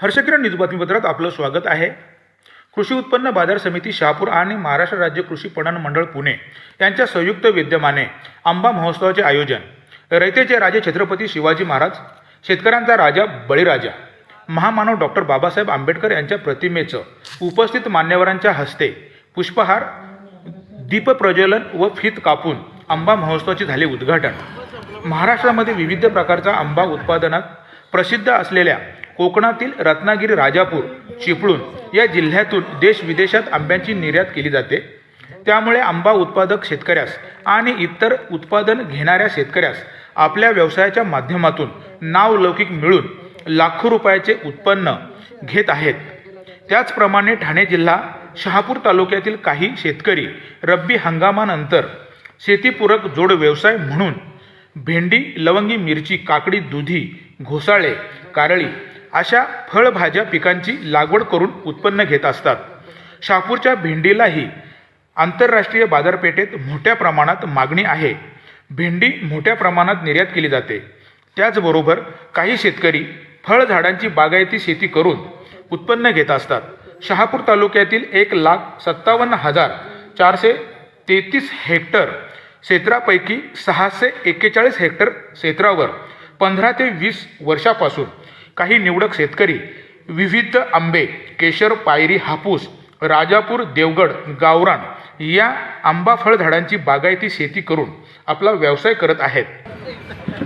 हर्षकिरण news बातमीपत्रात आपलं स्वागत आहे. कृषी उत्पन्न बाजार समिती शहापूर आणि महाराष्ट्र राज्य कृषी पणन मंडळ पुणे यांच्या संयुक्त विद्यमाने आंबा महोत्सवाचे आयोजन. रयतेचे राजे छत्रपती शिवाजी महाराज शेतकऱ्यांचा राजा बळीराजा महामानव डॉक्टर बाबासाहेब आंबेडकर यांच्या प्रतिमेचं उपस्थित मान्यवरांच्या हस्ते पुष्पहार दीपप्रज्वलन व फित कापून आंबा महोत्सवाचे झाले उद्घाटन. महाराष्ट्रामध्ये विविध प्रकारचा आंबा उत्पादनात प्रसिद्ध असलेल्या कोकणातील रत्नागिरी राजापूर चिपळूण या जिल्ह्यातून देश विदेशात आंब्यांची निर्यात केली जाते. त्यामुळे आंबा उत्पादक शेतकऱ्यास आणि इतर उत्पादन घेणाऱ्या शेतकऱ्यास आपल्या व्यवसायाच्या माध्यमातून नावलौकिक मिळून लाखो रुपयाचे उत्पन्न घेत आहेत. त्याचप्रमाणे ठाणे जिल्हा शहापूर तालुक्यातील काही शेतकरी रब्बी हंगामानंतर शेतीपूरक जोड व्यवसाय म्हणून भेंडी लवंगी मिरची काकडी दुधी घोसाळे कारळी अशा फळभाज्या पिकांची लागवड करून उत्पन्न घेत असतात. शहापूरच्या भेंडीलाही आंतरराष्ट्रीय बाजारपेठेत मोठ्या प्रमाणात मागणी आहे. भेंडी मोठ्या प्रमाणात निर्यात केली जाते. त्याचबरोबर काही शेतकरी फळझाडांची बागायती शेती करून उत्पन्न घेत असतात. शहापूर तालुक्यातील एक लाख सत्तावन्न हजार चारशे तेहतीस हेक्टर क्षेत्रापैकी सहाशे एक्केचाळीस हेक्टर क्षेत्रावर पंधरा ते वीस वर्षापासून काही निवडक शेतकरी विविध आंबे केशर पायरी हापूस राजापूर देवगड गावरान या आंबा फळझाडांची बागायती शेती करून आपला व्यवसाय करत आहेत.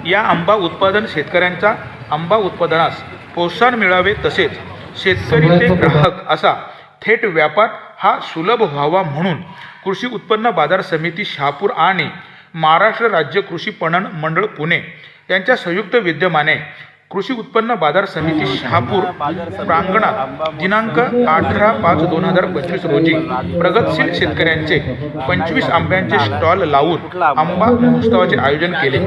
या आंबा उत्पादन शेतकऱ्यांचा आंबा उत्पादनास प्रोत्साहन मिळावे तसेच शेतकरी ते ग्राहक असा थेट व्यापार हा सुलभ व्हावा म्हणून कृषी उत्पन्न बाजार समिती शहापूर आणि महाराष्ट्र राज्य कृषी पणन मंडळ पुणे यांच्या संयुक्त विद्यमाने कृषी उत्पन्न बाजार समिती शहापूर प्रांगणात दिनांक अठरा पाच दोन हजार पंचवीस रोजी प्रगतशील शेतकऱ्यांचे पंचवीस आंब्यांचे स्टॉल लावून आंबा महोत्सवाचे आयोजन केले.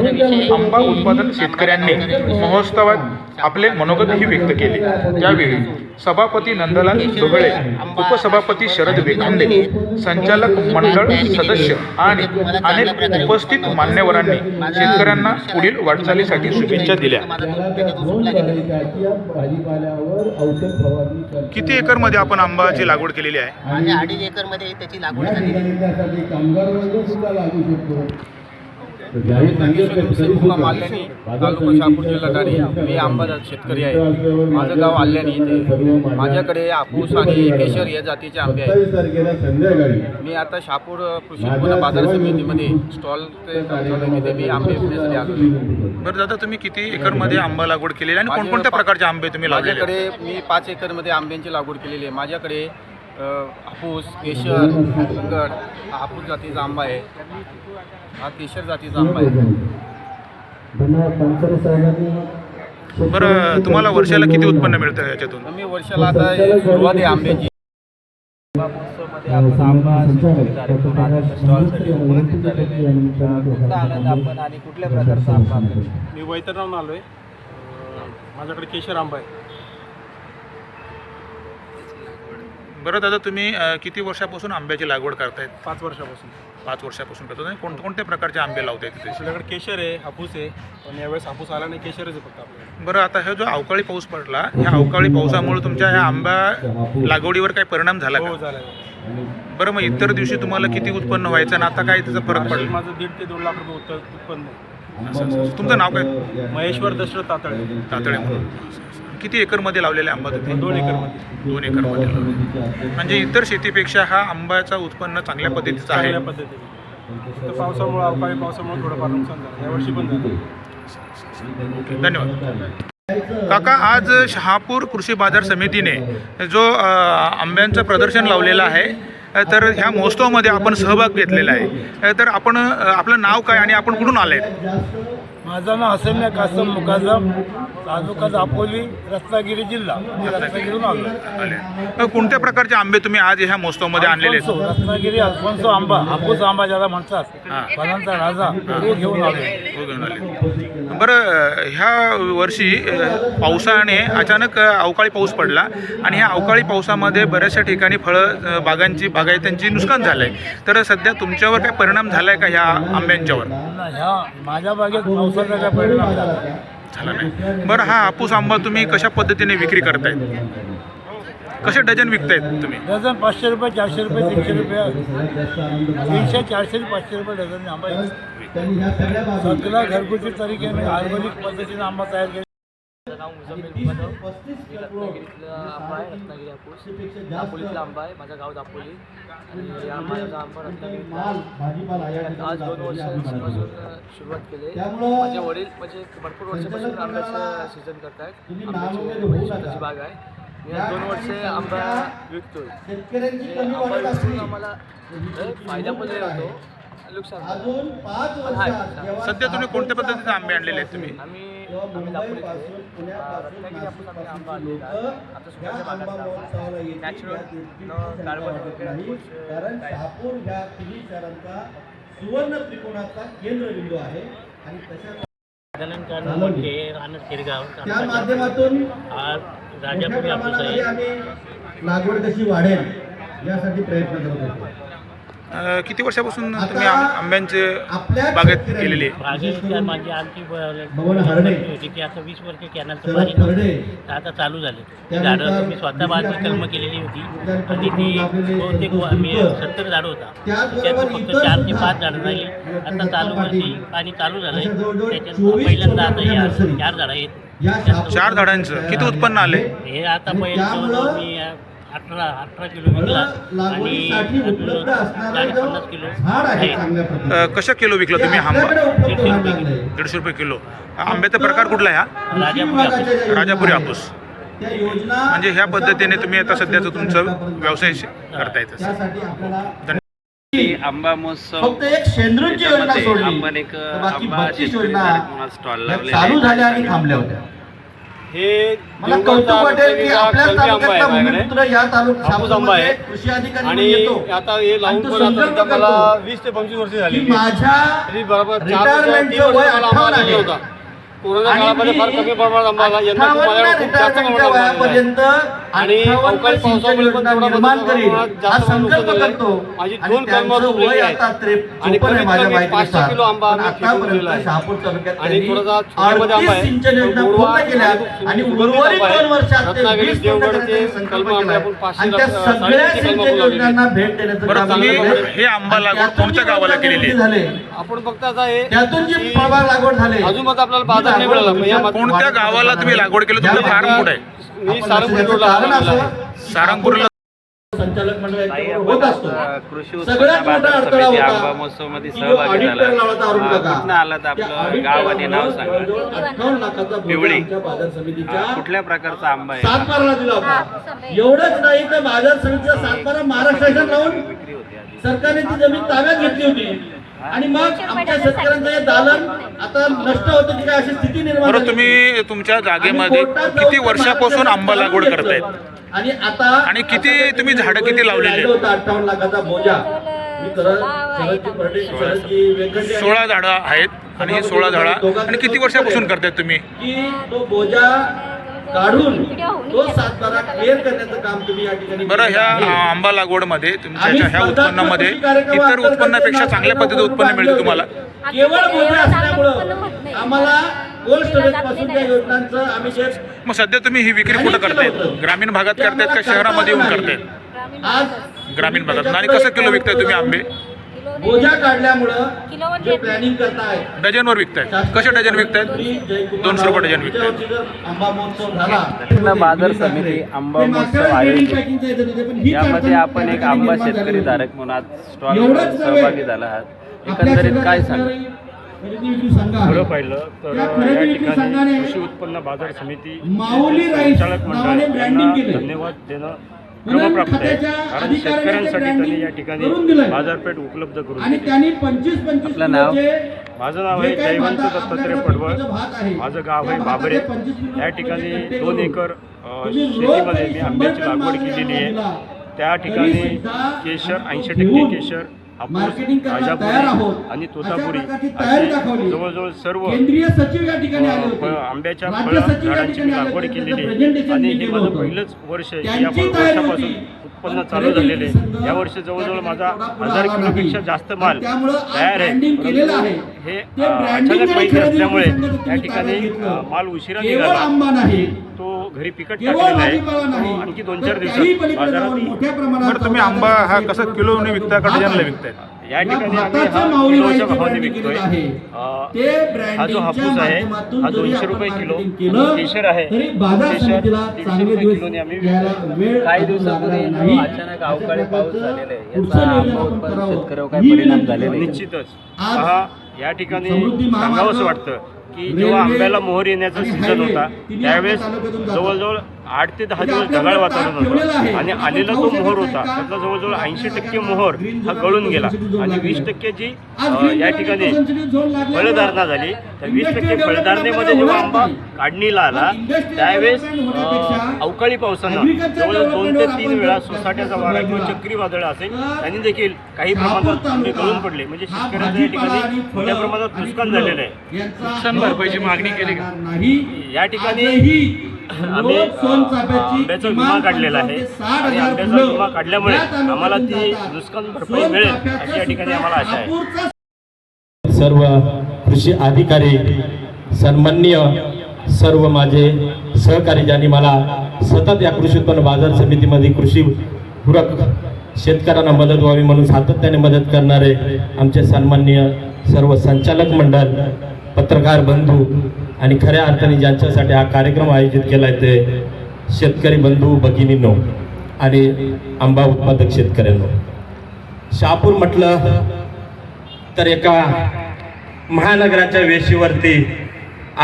आंबा उत्पादन शेतकऱ्यांनी महोत्सवात आपले मनोगतही व्यक्त केले. त्यावेळी सभापती नंदलाल ढोबळे उपसभापती शरद वेखांदे संचालक मंडळ सदस्य आणि अनेक उपस्थित मान्यवरांनी शेतकऱ्यांना पुढील वाटचालीसाठी शुभेच्छा दिल्या. किती एकरमध्ये आपण आंबाची लागवड केलेली आहे? आणि अडीच एकरमध्ये त्याची लागवड झालेली माल्यानी तालुका शहापूर जिल्हा ठाणे मी आंबा शेतकरी आहे. माझं गाव आल्यानी इथे माझ्याकडे हापूस आणि केशर या जातीचे आंबे आहेत. मी आता शहापूर कृषी उत्पन्न बाजार समितीमध्ये स्टॉल ते तिथे मी आंबे विकण्यासाठी आलो. बरं दादा तुम्ही किती एकरमध्ये आंबा लागवड केलेली आहे आणि कोणकोणत्या प्रकारचे आंबे तुम्ही? माझ्याकडे मी पाच एकरमध्ये आंब्यांची लागवड केलेली आहे. माझ्याकडे हापूस केशर गड हा हापूस जातीचा आंबा आहे. हा केशर जातीचा आंबा आहे. धन्यवाद पानसरे साहेबांनी. बरं तुम्हाला वर्षाला किती उत्पन्न मिळतं याच्यातून? मी वर्षाला आता सुरुवात आहे आंब्याची. आपण आणि कुठल्या प्रकारचा आंबा मी वैतरणावरून आलो आहे माझ्याकडे केशर आंबा आहे. बरं दादा तुम्ही अं, किती वर्षापासून आंब्याची लागवड करतायत? पाच वर्षापासून. पाच वर्षापासून करतो कोण कोणत्या प्रकारचे आंबे लावताय तिथे? आपल्याकडे केशर आहे हापूस आहे पण यावेळेस हापूस आला नाही केशरच आहे फक्त आपल्याकडे. बरं आता हे जो अवकाळी पाऊस पडला ह्या अवकाळी पावसामुळे तुमच्या ह्या आंबा लागवडीवर काही परिणाम झाला हो झालं बरं मग इतर दिवशी तुम्हाला किती उत्पन्न व्हायचं आणि आता काय त्याचा फरक वार्षिक पडला? माझं दीड ते दोन लाख रुपये उत्तर उत्पन्न आहे. तुमचं नाव काय? महेश्वर दशरथ तातळे तातळे म्हणून. किती एकरमध्ये लावलेले आंबा तुम्ही? दोन एकरमध्ये. दोन एकरमध्ये. म्हणजे इतर शेतीपेक्षा हा आंब्याचा उत्पन्न चांगल्या पद्धतीचं आहे. चांगल्या पद्धतीने. फक्त पावसामुळे अवकाळी पावसामुळे थोडंफार नुकसान झालं. यावर्षी पण झालं. धन्यवाद. काका आज शहापूर कृषी बाजार समितीने जो आंब्यांचं प्रदर्शन लावलेलं आहे तर ह्या महोत्सवामध्ये आपण सहभाग घेतलेला आहे. तर आपण आपलं नाव काय आणि आपण कुठून आले माझं नाव हसन्या कासम मुकादम तालुका दापोली रत्नागिरी जिल्हा. मी रत्नागिरीहून आलो कोणत्या प्रकारचे आंबे तुम्ही आज ह्या महोत्सवामध्ये आणलेले आहेत? रत्नागिरी अल्फोन्सो आंबा हापूस आंबा ज्याला म्हणतात हां. फळांचा राजा तो घेऊन आलो हो, घेऊन आले. बरं ह्या वर्षी अ, पावसाने अचानक अ, अवकाळी पाऊस पडला आणि ह्या अवकाळी पावसामध्ये बऱ्याचशा ठिकाणी फळं अ, बागांची बागायत्यांची नुकसान झालं आहे तर सध्या तुमच्यावर काय परिणाम झाला आहे का ह्या आंब्यांच्यावर? ह्या माझ्या बागेत पावसाचा परिणाम झाला. झाला नाही. बरं हा हापूस आंबा तुम्ही कशा पद्धतीने विक्री करतायत कसे डझन विकतायत तुम्ही? डझन पाचशे रुपये चारशे रुपये तीनशे रुपये तीनशे चारशे पाचशे रुपये डझन आंबा सगळा घरगुती तरीकेने ऑर्गॅनिक पद्धतीने आंबा तयार केला माझं नाव मुझम्मिल उद्धव मी रत्नागिरीतला आंबा आहे रत्नागिरी हापूस. दापोलीतला आंबा आहे माझं गाव दापोली. आणि या माझा आंबा ठिकाणी आज दोन वर्षांपासून. सुरुवात केली. त्यामुळं माझे वडील म्हणजे भरपूर वर्षापासून आंब्याचं सीझन करतायत. तुम्ही आंब्याची. स्वतःची बाग आहे. मी या आज दोन वर्षे आंबा तुमच्या विकतोय. शेतकऱ्यांची ते कमी आंबा वाटत विकून असली. आम्हाला फायदा पण होतो नुकसान सध्या तुम्ही कोणत्या पद्धतीचे आंबे आणलेले आहेत तुम्ही? आम्ही मुंबईपासून. पुण्यापासून नाशिकपासून. लोकं या आंबा महोत्सवाला येतील. कारण. शहापूर ह्या तिन्ही शहरांचा सुवर्ण त्रिकोणाचा केंद्रबिंदू आहे आणि तशा त्या माध्यमातून लागवड कशी वाढेल यासाठी प्रयत्न करत होतो किती वर्षापासून तुम्ही आंब्यांचे बागेत केलेली आहे? माझी आमची. होती. की आता वीस वर्ष कॅनलचं पाणी नव्हतं. आता चालू झाले. ती झाडं मी स्वतः आपली कलम केलेली होती. आणि ती बहुतेक गुप्त. सत्तर झाडं होता. त्याच्यात फक्त इतर चार ते पाच झाडं डॉक्टर आता चालू वर्षी. पाणी चालू झालंय. अशा जवळजवळ त्याच्यात 24 पहिल्यांदा आता या. चार झाडं आहेत. चार झाडांचं. किती उत्पन्न आले? हे आता आणि पहिलं त्यामुळं जवळजवळ मी अठरा अठरा किलो विकला आणि पन्नास किलो अं. कशा किलो विकला तुम्ही आंबा दीडशे रुपये लागलंय. दीडशे रुपये किलो आंब्याचा प्रकार कुठला आहे हा राजापुरी राजापुरी हापूस. त्या योजना म्हणजे ह्या पद्धतीने तुम्ही आता सध्याचं तुमचं व्यवसाय जातात. करताय तसं. त्यासाठी आपल्याला की आंबा महोत्सव फक्त एक शेंद्रूची योजना त्याच्यामध्ये सोडली आपण एक तर बाकी आंबा योजना म्हणून स्टॉल या लावलेले चालू. झाल्या आणि थांबल्या होत्या हे मला कौतुक वाटेल की आपल्या कलमी आंबा आहे तालुक्यातला. भूमिपुत्र या आहे. कृषी अधिकारी आणि आता हे लावून पण आता मला वीस ते पंचवीस वर्ष झाली माझ्या बरोबर रिटायरमेंटचं वय मला आंबा 58 लागला आहे. कोरोना आणि काळामध्ये फार कमी प्रमाणात आंबा आला यंदा खूप 58 माझ्याकडे खूप जास्त रिटायरमेंटच्या प्रमाणात आंबा आलेला आहे. वयापर्यंत आणि 58 अवकाळी पावसामुळे पण थोडा प्रमाणात हा जास्त संकल्प नुकसान माझी आणि दोन आहेत. आणि कमीत माझ्या कमी माहितीनुसार. पाचशे किलो आंबा आम्ही फेकून दिलेला आहे. आणि त्यांनी थोडासा छोट्यामध्ये आंबा 38 आहे. सिंचन योजना तो पूर्ण गोडवा केल्या आणि आणि सुगंधित उर्वरित आंबा आहे. दोन वर्षात ते रत्नागिरी, 20 पूर्ण देवगडचे करण्याचा संकल्प कलमं आंबे केलाय. आपण पाचशे आणि त्या लक्ष- सगळ्या साडेतीनशे सिंचन कलमं लावलेली. योजनांना भेट देण्याचं बरं काम तुम्ही केलंय. हे आंबा आणि लागवड त्यातून कोणत्या जी गावाला योजना केलेली आहे? झाले आपण आता हे झाली अजून मग आपल्याला बाजार नाही मिळाला. पण या मात्र- कोणत्या गावाला तुम्ही लागवड केली? तुमचं फार्म कुठे आहे. मी सारंगपूर रोडला कारण सारंगपूरला संचालक मंडळ ताई, याच्याबरोबर आपण होत असतो. आज कृषी उत्पन्न सगळ्यात मोठा बाजार अडथळा समिती होता. आंबा महोत्सवमध्ये की जो सहभागी ऑडिट झाला. करायला लावला अरुण अं, काका. कुठनं आलं तर त्या आपलं? ऑडिट गाव आणि नाव करायला सांगा. जवळजवळ 58 लाखाचा बोजा पिवळी. समितीच्या कुठल्या प्रकारचा आंबा आहे? सातबाराला दिला होता. एवढंच नाही तर बाजार समितीचा सातबारा महाराष्ट्र लावून विक्री होती आधी. सरकारने ती जमीन ताब्यात घेतली होती. आणि मग आमच्या शेतकऱ्यांचं हे दालन आता नष्ट होतं की काय अशी स्थिती निर्माण बरं झाली. तुम्ही तुमच्या जागेमध्ये कोर्टात किती जाऊन वर्षापासून आंबा लागवड घेतलं. करतायत आणि आता आणि किती तुम्ही झाडं किती लावलेली आहेत? होता अठ्ठावन्न लाखाचा बोजा मी शरद- शरदची परडे शरदची वेंकटे आणि सोळा झाडं आहेत आणि ही सोळा झाडं आणि किती वर्षापासून करतायत तुम्ही की तो बोजा काढून तो सातबारा क्लिअर करण्याचं काम तुम्ही या ठिकाणी बरं ह्या आंबा लागवडमध्ये तुमच्या ह्या उत्पन्नामध्ये इतर उत्पन्नापेक्षा चांगल्या पद्धतीचं उत्पन्न मिळते तुम्हाला? केवळ बोजा असल्यामुळं आम्हाला कोल्ड स्टोरेजपासून त्या योजनांचं आम्ही जे मग सध्या तुम्ही ही विक्री कुठं करतायत? ग्रामीण भागात करतायत का शहरामध्ये येऊन करतायत? आज ग्रामीण भागात. आणि कसं किलो विकताय तुम्ही आंबे? बोजा काढल्यामुळं जे प्लॅनिंग करताय डझनवर विकतायत. कसे डझन विकतायत? दोनशे रुपये डझन विकतायत. आंबा महोत्सव झाला. बाजार समिती आंबा महोत्सव आयोजित यामध्ये आपण एक आंबा शेतकरी धारक म्हणून आज स्टॉल सहभागी झाला आहात. एकंदरीत काय सांगा? खरं पाहिलं तर या ठिकाणी कृषी उत्पन्न बाजार समिती संचालक मंडळ ब्रँडिंग यांना केलं. धन्यवाद देणं क्रमप्राप्त आहे कारण शेतकऱ्यांसाठी त्यांनी या ठिकाणी. बाजारपेठ उपलब्ध करून आणि दिली. त्यांनी पंचवीस पंचवीस आपलं नाव? माझं नाव आहे जयवंत दत्तात्रय पडवळ माझं गाव आहे बाबरे भाताचे 25 किलो या ठिकाणी दोन एकर शेतीमध्ये मी आंब्याची लागवड केलेली आहे त्या ठिकाणी केशर ऐंशी टक्के केशर मार्केटिंग करायला तयार आहोत. आणि तोतापुरी तयारी दाखवली. जवळजवळ सर्व केंद्रीय सचिव या ठिकाणी आले होते. आंब्याच्या राज्य सचिव या झाडांची ठिकाणी लागवड केलेली आणि हे माझं होतं. पहिलंच वर्ष या वर्षापासून. उत्पन्न चालू झालेले आहे. यावर्षी जवळजवळ माझा हजार किलोपेक्षा जास्त माल तयार आहे. केलेलं आहे हे अचानक माहिती खरेदी असल्यामुळे या ठिकाणी माल उशिरा निघाला. तो घरी पिकट टाकलेला आहे. भाजीपाला नाही. तो आणखी दोन चार दिवसात बाजारात तुम्ही आंबा हा कसा किलोने विकताय का डझनला विकताय? या ठिकाणी आम्ही हा किलोच्या भावाने विकतोय. हा. जो हापूस आहे हा दोनशे रुपये किलो केशर आहे. केशर दीडशे रुपये किलोने आम्ही यायला वेळ काही अजून दिवसापूर्वी लागणार जो नाही. अचानक अवकाळी पाऊस झालेला आहे. याचा आंबा उत्पादन. शेतकऱ्यावर ही काय परिणाम विनंती झालेला आहे? निश्चितच. आज पहा या ठिकाणी सांगावंसं वाटतं की जेव्हा आंब्याला मोहर येण्याचा सीझन होता त्यावेळेस. जवळजवळ आठ ते दहा म्हणजे दिवस ढगाळ वातावरण. होतं आणि आलेला शकत मोहर होता? त्यातला जवळजवळ ऐंशी टक्के मोहर हा गळून गेला आणि. वीस टक्के जी या ठिकाणी फळधारणा झाली तर वीस टक्के फळधारणेमध्ये जेव्हा आंबा. काढणीला आला त्यावेळेस अवकाळी पावसानं जवळजवळ दोन ते तीन वेळा सोसाट्याचा वारा किंवा. चक्रीवादळ असेल त्यांनी देखील काही प्रमाणात आंबे तालुका गळून पडले म्हणजे शेतकऱ्यांच्या या ठिकाणी मोठ्या प्रमाणात नुकसान झालेलं आहे नुकसान भरपाईची मागणी केली या ठिकाणी आम्ही आंब्याचा विमा काढलेला आहे 50 ते 60 आणि हजार आंब्याचा विमा काढल्यामुळे आम्हाला ती. नुकसान भरपाई मिळेल अशी या ठिकाणी आम्हाला आशा आहे सर्व कृषी अधिकारी सन्माननीय सर्व माझे सहकारी ज्यांनी मला सतत या कृषी उत्पन्न बाजार समितीमध्ये कृषी पूरक शेतकऱ्यांना मदत व्हावी म्हणून सातत्याने मदत करणारे आमचे सन्माननीय सर्व संचालक मंडळ पत्रकार बंधू आणि खऱ्या अर्थाने ज्यांच्यासाठी हा कार्यक्रम आयोजित केला आहे ते शेतकरी बंधू भगिनींनो आणि आंबा उत्पादक शेतकऱ्यांनो. शहापूर म्हटलं तर एका महानगराच्या वेशीवरती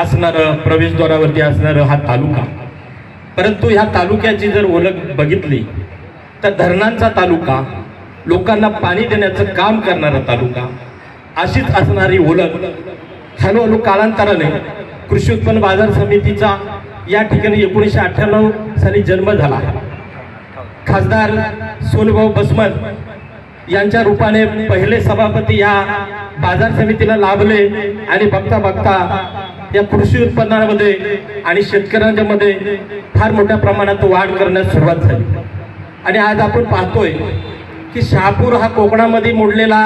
असणारं प्रवेशद्वारावरती असणारं हा तालुका. परंतु ह्या तालुक्याची जर ओळख बघितली तर धरणांचा तालुका लोकांना पाणी देण्याचं काम करणारा तालुका अशीच असणारी ओळख हळूहळू कालांतराने कृषी उत्पन्न बाजार समितीचा या ठिकाणी एकोणीसशे अठ्ठ्याण्णव साली जन्म झाला. खासदार सोनभाऊ बसमत यांच्या रूपाने पहिले सभापती या बाजार समितीला लाभले आणि बघता बघता या कृषी उत्पन्नामध्ये आणि शेतकऱ्यांच्या मध्ये फार मोठ्या प्रमाणात वाढ करण्यास सुरुवात झाली. आणि आज आपण पाहतोय की शहापूर हा कोकणामध्ये मोडलेला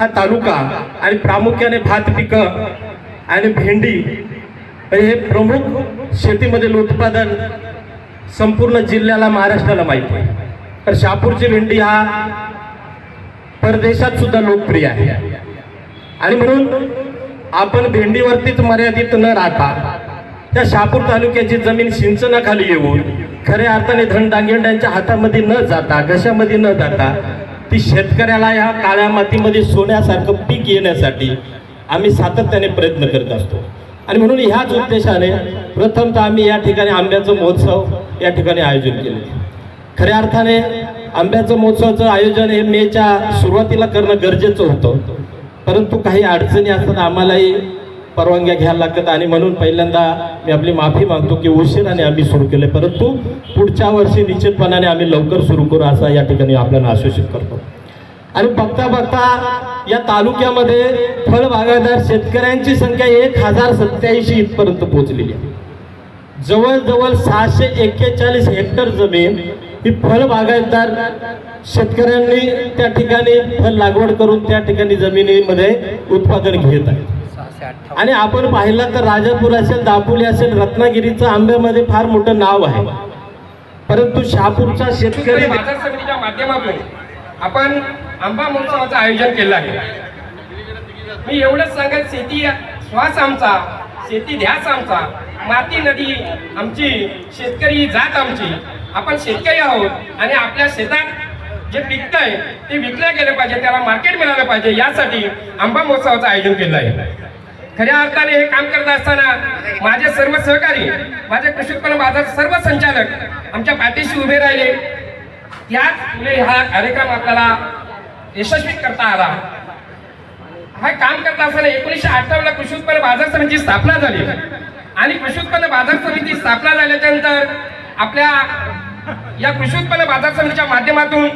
हा तालुका आणि प्रामुख्याने भात पिकं आणि भेंडी हे प्रमुख शेतीमधील उत्पादन संपूर्ण जिल्ह्याला महाराष्ट्राला माहिती आहे. तर शहापूरची भेंडी हा परदेशात सुद्धा लोकप्रिय आहे. आणि म्हणून आपण भेंडीवरतीच मर्यादित न राहता त्या शहापूर तालुक्याची जमीन सिंचनाखाली येऊन खऱ्या अर्थाने धनदागिंड्यांच्या हातामध्ये न जाता घशामध्ये न जाता ती शेतकऱ्याला या काळ्या मातीमध्ये सोन्यासारखं पीक येण्यासाठी आम्ही सातत्याने प्रयत्न करत असतो. आणि म्हणून ह्याच उद्देशाने प्रथमतः आम्ही या ठिकाणी आंब्याचं महोत्सव या ठिकाणी आयोजन केले. खऱ्या अर्थाने आंब्याचं महोत्सवाचं आयोजन हे मेच्या सुरुवातीला करणं गरजेचं होतं. परंतु काही अडचणी असताना आम्हालाही परवानग्या घ्यायला लागतात आणि म्हणून पहिल्यांदा मी आपली माफी मागतो की उशिराने आम्ही सुरू केले. परंतु पुढच्या वर्षी निश्चितपणाने आम्ही लवकर सुरू करू असा या ठिकाणी आपल्याला आश्वासित करतो. आणि बघता बघता या तालुक्यामध्ये फळबागायदार शेतकऱ्यांची संख्या एक हजार सत्याऐंशी इथपर्यंत पोहोचलेली आहे. जवळजवळ सहाशे एक्केचाळीस हेक्टर जमीन ही फळबागायतदार शेतकऱ्यांनी त्या ठिकाणी फळ लागवड करून त्या ठिकाणी जमिनीमध्ये उत्पादन घेत आहे आणि आपण पाहिलं तर राजापूर असेल दापोली असेल रत्नागिरीचं आंब्यामध्ये फार मोठं नाव आहे. परंतु शहापूरचा शेतकरी बाजार समितीच्या माध्यमातून आपण आंबा महोत्सवाचं आयोजन केलं आहे. मी एवढंच सांगत शेती श्वास आमचा शेती ध्यास आमचा. माती नदी आमची शेतकरी जात आमची. आपण शेतकरी आहोत आणि आपल्या शेतात जे पिकतंय ते विकलं गेलं पाहिजे त्याला मार्केट मिळालं पाहिजे यासाठी आंबा महोत्सवाचं आयोजन केलं आहे. खऱ्या अर्थाने हे काम करत असताना माझे सर्व सहकारी माझे कृषी उत्पन्न बाजार सर्व संचालक आमच्या पाठीशी उभे राहिले. याचमुळे हा कार्यक्रम आपल्याला यशस्वी करता आला. हा काम करत असताना एकोणीसशे अठ्ठावन्नला कृषी उत्पन्न बाजार समितीची स्थापना झाली. आणि कृषी उत्पन्न बाजार समिती स्थापना झाल्याच्यानंतर आपल्या या कृषी उत्पन्न बाजार समितीच्या माध्यमातून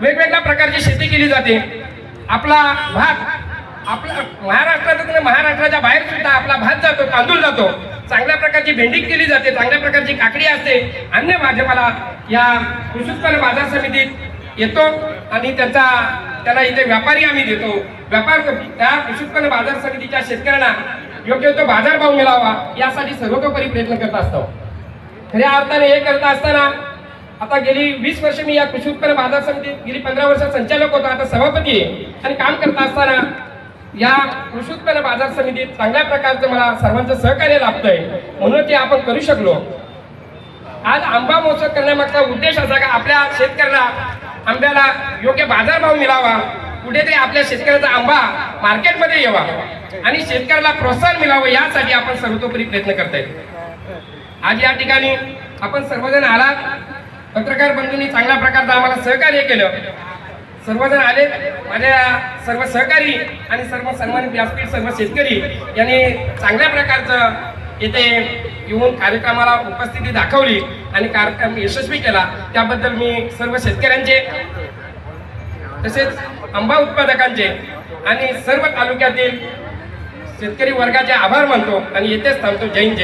वेगवेगळ्या प्रकारची शेती केली जाते. आपला भात आपला महाराष्ट्रातच महाराष्ट्राच्या बाहेर सुद्धा आपला भात जातो तांदूळ जातो. चांगल्या प्रकारची भेंडी केली जाते चांगल्या प्रकारची काकडी असते. अन्य भाजपाला या कृषी उत्पन्न बाजार समितीत येतो आणि त्याचा त्याला इथे व्यापारी आम्ही देतो. व्यापार त्या कृषी उत्पन्न बाजार समितीच्या शेतकऱ्यांना योग्य तो बाजारभाव मिळावा यासाठी सर्वतोपरी प्रयत्न करत असतो. खऱ्या अर्थाने हे करत असताना आता गेली वीस वर्ष मी या कृषी उत्पन्न बाजार समितीत गेली पंधरा वर्ष संचालक होतो आता सभापती आणि काम करत असताना या कृषी उत्पन्न बाजार समितीत चांगल्या प्रकारचं मला सर्वांचं सहकार्य लाभतंय म्हणून ते आपण करू शकलो. आज आंबा महोत्सव करण्यामागचा उद्देश असा का आपल्या शेतकऱ्याला आंब्याला योग्य बाजारभाव मिळावा कुठेतरी आपल्या शेतकऱ्याचा आंबा मार्केटमध्ये यावा आणि शेतकऱ्याला प्रोत्साहन मिळावं यासाठी आपण सर्वतोपरी प्रयत्न करतायत आज या ठिकाणी आपण सर्वजण आलात. पत्रकार बंधूंनी चांगल्या प्रकारचं आम्हाला सहकार्य केलं. सर्वजण आले. माझ्या सर्व सहकारी आणि सर्व सन्मानित व्यासपीठ सर्व शेतकरी यांनी चांगल्या प्रकारचं येथे येऊन कार्यक्रमाला उपस्थिती दाखवली आणि कार्यक्रम यशस्वी केला. त्याबद्दल मी सर्व शेतकऱ्यांचे तसेच आंबा उत्पादकांचे आणि सर्व तालुक्यातील शेतकरी वर्गाचे आभार मानतो आणि येथेच थांबतो. जैन जय